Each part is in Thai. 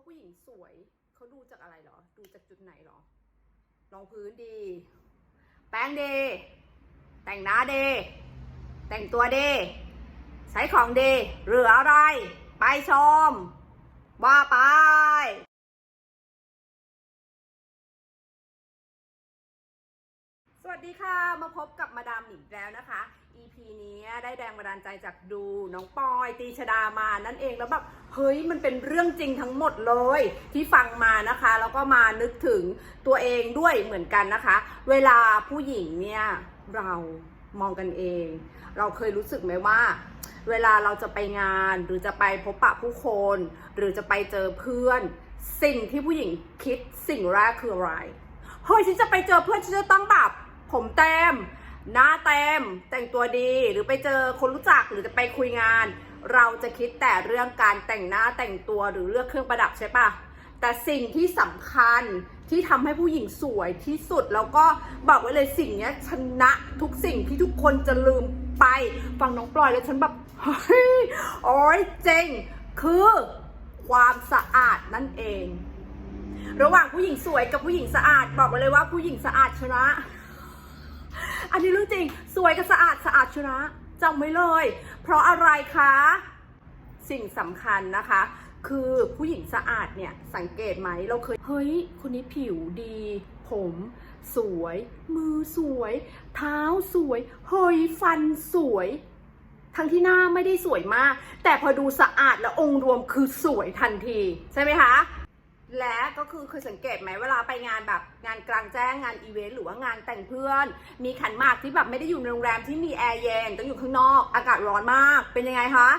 ว่าผู้หญิงสวยเขาดูจากอะไรเหรอ ดูจากจุดไหนเหรอรองพื้นดี แป้งดี แต่งหน้าดี แต่งตัวดี ใช้ของดี หรืออะไร ไปชม ว่าไป วัสดีค่ะ มาพบกับมาดามหนิงแล้วนะคะ EP นี้ได้แรงบันดาลใจจากดูน้องปอยตีชดามานั่นเองแล้วแบบเฮ้ยมันเป็นเรื่องจริงทั้งหมดเลย ที่ฟังมานะคะ แล้วก็มานึกถึงตัวเองด้วยเหมือนกันนะคะ เวลาผู้หญิงเนี่ยเรามองกันเอง เราเคยรู้สึกไหมว่า เวลาเราจะไปงานหรือจะไปพบปะผู้คน หรือจะไปเจอเพื่อน สิ่งที่ผู้หญิงคิดสิ่งแรกคืออะไรเฮ้ยฉันจะไปเจอเพื่อนฉันจะต้องแบบ ผมเต็ม หน้าเต็ม แต่งตัวดีหรือไปเจอคนรู้จักหรือจะไปคุยงาน เราจะคิดแต่เรื่องการแต่งหน้าแต่งตัวหรือเลือกเครื่องประดับใช่ปะแต่สิ่งที่สำคัญที่ทำให้ผู้หญิงสวยที่สุด แล้วก็บอกไว้เลยสิ่งนี้ชนะทุกสิ่งที่ทุกคนจะลืมไปฟังน้องปลอยแล้วฉันแบบเฮ้ยโอ้ยเจ๋งคือความสะอาดนั่นเอง ระหว่างผู้หญิงสวยกับผู้หญิงสะอาดบอกไว้เลยว่าผู้หญิงสะอาดชนะ อันนี้เรื่องจริง สวยกับสะอาดสะอาดชนะจำไว้เลย เพราะอะไรคะ สิ่งสำคัญนะคะ คือผู้หญิงสะอาดเนี่ยสังเกตไหมเราเคย เฮ้ย คนนี้ผิวดี ผม สวย มือสวย เท้าสวย เฮ้ย ฟันสวย ทั้งที่หน้าไม่ได้สวยมาก แต่พอดูสะอาดแล้วองค์รวมคือสวยทันที ใช่ไหมคะ และก็คือเคยสังเกตไหมเวลาไปงานแบบงานกลางแจ้งงานอีเวนต์หรือว่างานแต่งเพื่อน มีขันหมากที่แบบไม่ได้อยู่ในโรงแรมที่มีแอร์เย็นต้องอยู่ข้างนอกอากาศร้อนมาก เป็นยังไงคะ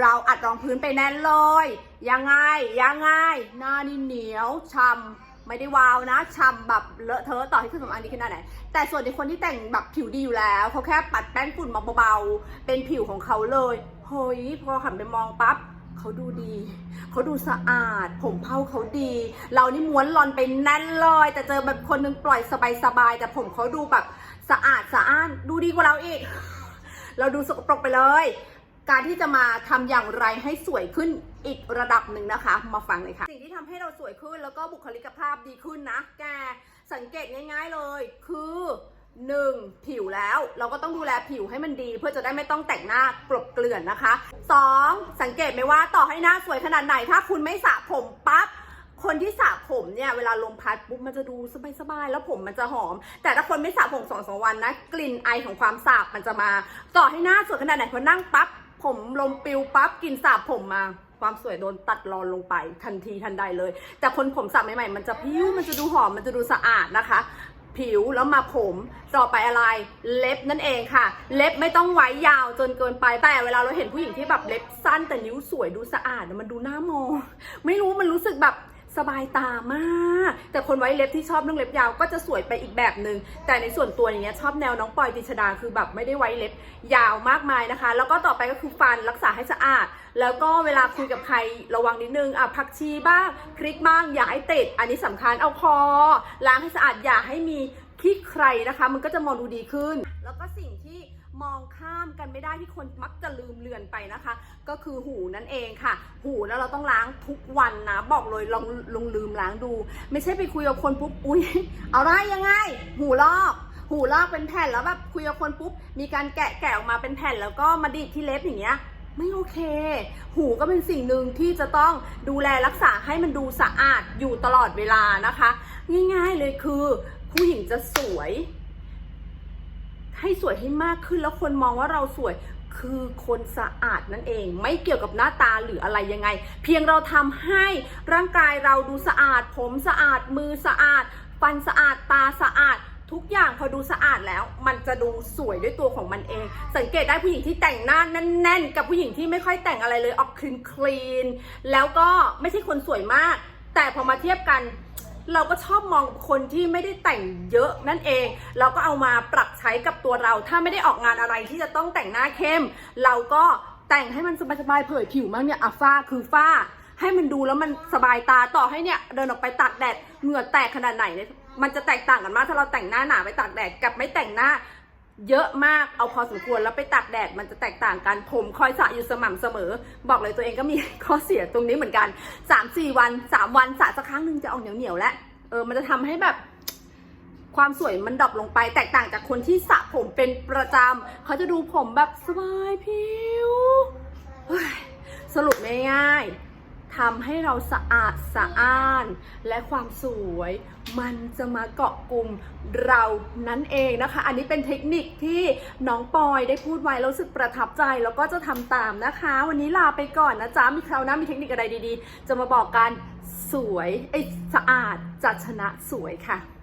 เราอัดรองพื้นไปแน่นเลยยังไงยังไงหน้านี่เหนียวช่ำไม่ได้วาวนะช่ำแบบเลอะเทอะต่อให้ขึ้นสำอางดีขนาดไหน แต่ส่วนในคนที่แต่งแบบผิวดีอยู่แล้วเขาแค่ปัดแป้งฝุ่นมาเบาๆเป็นผิวของเขาเลยเฮ้ยพอหันไปมองปั๊บ เขาดูดี เขาดูสะอาด ผมเผ้าเขาดี เรานี่ม้วนรอนไปแน่นเลยแต่เจอแบบคนหนึงปล่อยสบายๆแต่ผมเขาดูแบบสะอาดสะอ้าน ดูดีกว่าเราอีก เราดูสกปรกไปเลย การที่จะมาทำอย่างไรให้สวยขึ้นอีกระดับหนึ่งนะคะ มาฟังเลยค่ะ สิ่งที่ทำให้เราสวยขึ้นแล้วก็บุคลิกภาพดีขึ้นนะ แกสังเกตง่าย ๆเลย คือ หนึ่งผิวแล้วเราก็ต้องดูแลผิวให้มันดี เพื่อจะได้ไม่ต้องแต่งหน้ากลบเกลื่อนนะคะสองสังเกตไหมว่าต่อให้หน้าสวยขนาดไหนถ้าคุณไม่สระผมปั๊บคนที่สระผมเนี่ยเวลาลมพัดปุ๊บมันจะดูสบายๆแล้วผมมันจะหอม แต่ถ้าคนไม่สระผมสองสองวันนะ กลิ่นไอของความสาบมันจะมา ต่อให้หน้าสวยขนาดไหนพอนั่งปั๊บผมลมปิวปั๊บกลิ่นสาบผมมาความสวยโดนตัดรอนลงไปทันทีทันใดเลย แต่คนผมสระใหม่ๆมันจะพิ้วมันจะดูหอมมันจะดูสะอาดนะคะ ผิวแล้วมาผมต่อไปอะไรเล็บนั่นเองค่ะ เล็บไม่ต้องไว้ยาวจนเกินไปแต่เวลาเราเห็นผู้หญิงที่แบบเล็บสั้นแต่นิ้วสวยดูสะอาดมันดูน่ามองไม่รู้มันรู้สึกแบบ สบายตามาก แต่คนไว้เล็บที่ชอบเรื่องเล็บยาวก็จะสวยไปอีกแบบหนึ่งแต่ในส่วนตัวอย่างเงี้ยชอบแนวน้องปอยติชดาคือแบบไม่ได้ไว้เล็บยาวมากมายนะคะ แล้วก็ต่อไปก็คือฟันรักษาให้สะอาด แล้วก็เวลาคุยกับใครระวังนิดนึงอะผักชีบ้างพริกบ้างอย่าให้ติด อันนี้สำคัญเอาคอล้างให้สะอาดอย่าให้มีขี้ใครนะคะ มันก็จะมองดูดีขึ้น แล้วก็สิ่งที่ มองข้ามกันไม่ได้ที่คนมักจะลืมเลือนไปนะคะ ก็คือหูนั่นเองค่ะ หูแล้วเราต้องล้างทุกวันนะ บอกเลยลองลองลืมล้างดู ไม่ใช่ไปคุยกับคนปุ๊บอุ้ยเอาไรยังไง หูลอกหูลอกเป็นแผ่นแล้วแบบคุยกับคนปุ๊บมีการแกะแกะออกมาเป็นแผ่นแล้วก็มาดีดที่เล็บอย่างเงี้ยไม่โอเค หูก็เป็นสิ่งหนึ่งที่จะต้องดูแลรักษาให้มันดูสะอาดอยู่ตลอดเวลานะคะ ง่ายๆเลยคือผู้หญิงจะสวย ให้สวยให้มากขึ้นแล้วคนมองว่าเราสวยคือคนสะอาดนั่นเอง ไม่เกี่ยวกับหน้าตาหรืออะไรยังไง เพียงเราทำให้ร่างกายเราดูสะอาด ผมสะอาดมือสะอาด ฟันสะอาดตาสะอาด ทุกอย่างพอดูสะอาดแล้ว มันจะดูสวยด้วยตัวของมันเอง สังเกตได้ผู้หญิงที่แต่งหน้าแน่นๆ กับผู้หญิงที่ไม่ค่อยแต่งอะไรเลยออกคลีนคลีนๆแล้วก็ไม่ใช่คนสวยมาก แต่พอมาเทียบกัน เราก็ชอบมองคนที่ไม่ได้แต่งเยอะนั่นเอง เราก็เอามาปรับใช้กับตัวเรา ถ้าไม่ได้ออกงานอะไรที่จะต้องแต่งหน้าเข้ม เราก็แต่งให้มันสบายๆเผยผิวมากเนี่ยอะฝ้าคือฝ้า ให้มันดูแล้วมันสบายตาต่อให้เนี่ยเดินออกไปตากแดดเหงื่อแตกขนาดไหนเนี่ยมันจะแตกต่างกันมากถ้าเราแต่งหน้าหนาไปตากแดดกับไม่แต่งหน้า เยอะมากเอาพอสมควรแล้วไปตากแดดมันจะแตกต่างกันผมคอยสระอยู่สม่ำเสมอ บอกเลยตัวเองก็มีข้อเสียตรงนี้เหมือนกัน 3-4 วัน 3 วันสระสักครั้งหนึ่งจะออกเหนียวเหนียวๆแล้วเออมันจะทำให้แบบความสวยมันดรอปลงไปแตกต่างจากคนที่สระผมเป็นประจำเขาจะดูผมแบบสบายผิวสรุปง่ายๆ ทำให้เราสะอาดสะอ้าน และความสวย มันจะมาเกาะกลุ่มเรานั่นเองนะคะ อันนี้เป็นเทคนิคที่น้องปอยได้พูดไว้แล้วรู้สึกประทับใจแล้วก็จะทำตามนะคะ วันนี้ลาไปก่อนนะจ๊ะ มีคราวหน้ามีเทคนิคอะไรดีๆ จะมาบอกกันสวยไอ้สะอาดจัดชนะสวยค่ะ